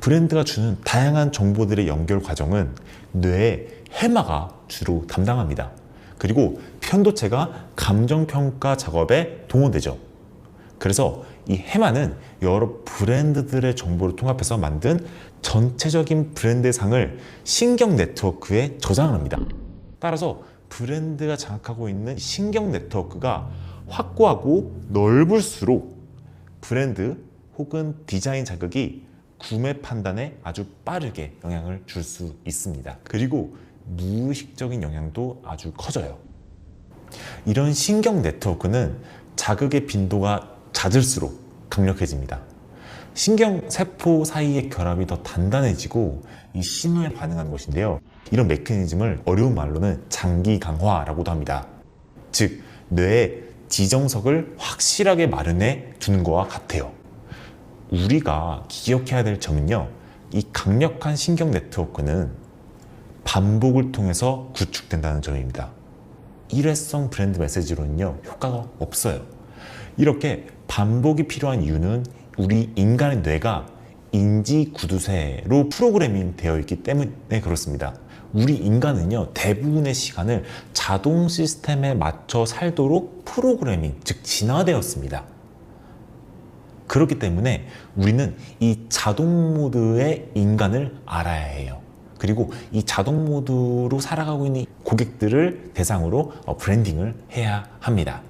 브랜드가 주는 다양한 정보들의 연결 과정은 뇌의 해마가 주로 담당합니다. 그리고 편도체가 감정평가 작업에 동원되죠. 그래서 이 해마는 여러 브랜드들의 정보를 통합해서 만든 전체적인 브랜드 상을 신경 네트워크에 저장을 합니다. 따라서 브랜드가 장악하고 있는 신경 네트워크가 확고하고 넓을수록 브랜드 혹은 디자인 자극이 구매 판단에 아주 빠르게 영향을 줄 수 있습니다. 그리고 무의식적인 영향도 아주 커져요. 이런 신경 네트워크는 자극의 빈도가 잦을수록 강력해집니다. 신경 세포 사이의 결합이 더 단단해지고 이 신호에 반응하는 것인데요. 이런 메커니즘을 어려운 말로는 장기 강화라고도 합니다. 즉, 뇌의 지정석을 확실하게 마련해 두는 것과 같아요. 우리가 기억해야 될 점은요. 이 강력한 신경 네트워크는 반복을 통해서 구축된다는 점입니다. 일회성 브랜드 메시지로는요, 효과가 없어요. 이렇게 반복이 필요한 이유는 우리 인간의 뇌가 인지 구두쇠로 프로그래밍 되어 있기 때문에 그렇습니다. 우리 인간은요, 대부분의 시간을 자동 시스템에 맞춰 살도록 프로그래밍, 즉, 진화되었습니다. 그렇기 때문에 우리는 이 자동 모드의 인간을 알아야 해요. 그리고 이 자동 모드로 살아가고 있는 고객들을 대상으로 어, 브랜딩을 해야 합니다.